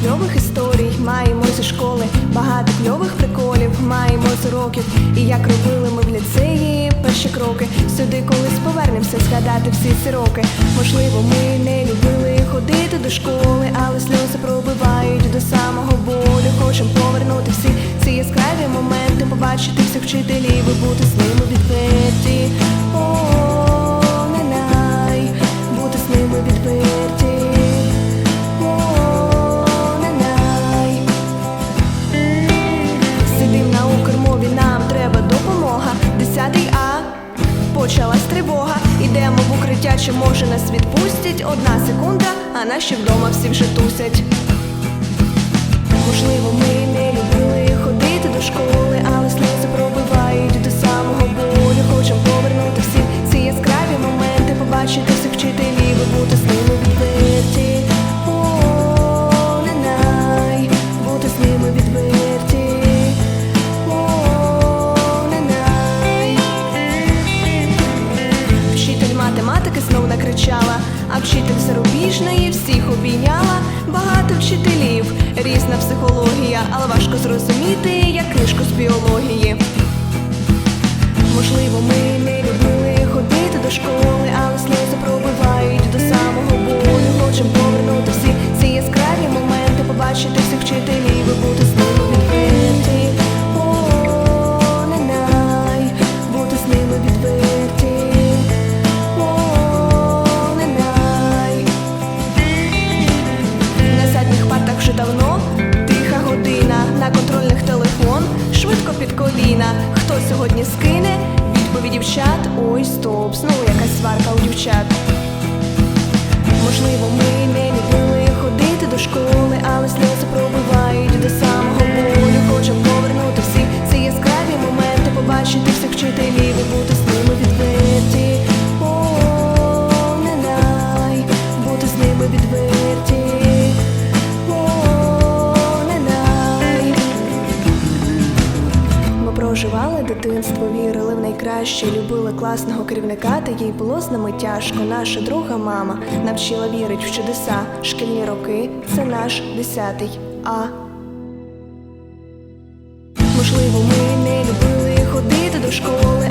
кльових історій маємо зі школи, багато кльових приколів маємо з уроків. І як робили ми в ліцеї перші кроки. Сюди колись повернемося, згадати всі ці роки. Можливо, ми не любили ходити до школи, але сльози пробивають до самого болю. Хочемо повернути всі ці яскраві моменти, побачити всіх вчителів і бути з ними відверті. Почалась тривога. Ідемо в укриття, чи може нас відпустять? Одна секунда, а наші вдома всі вже тусять. Математики знов накричала, а вчитель зарубіжної всіх обійняла. Багато вчителів, різна психологія, але важко зрозуміти, як книжку з біології. Можливо, ми не у дівчат. Можливо, ми не любили ходити до школи, Ми дитинство, вірили в найкраще, любили класного керівника, та їй було з нами тяжко. Наша друга мама навчила вірить в чудеса. Шкільні роки це наш десятий А. Можливо, ми не любили ходити до школи,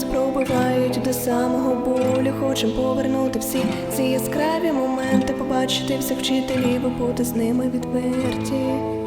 сльози пробивають до самого болю. Хочемо повернути всі ці яскраві моменти, побачити всіх вчителів і бути з ними відверті.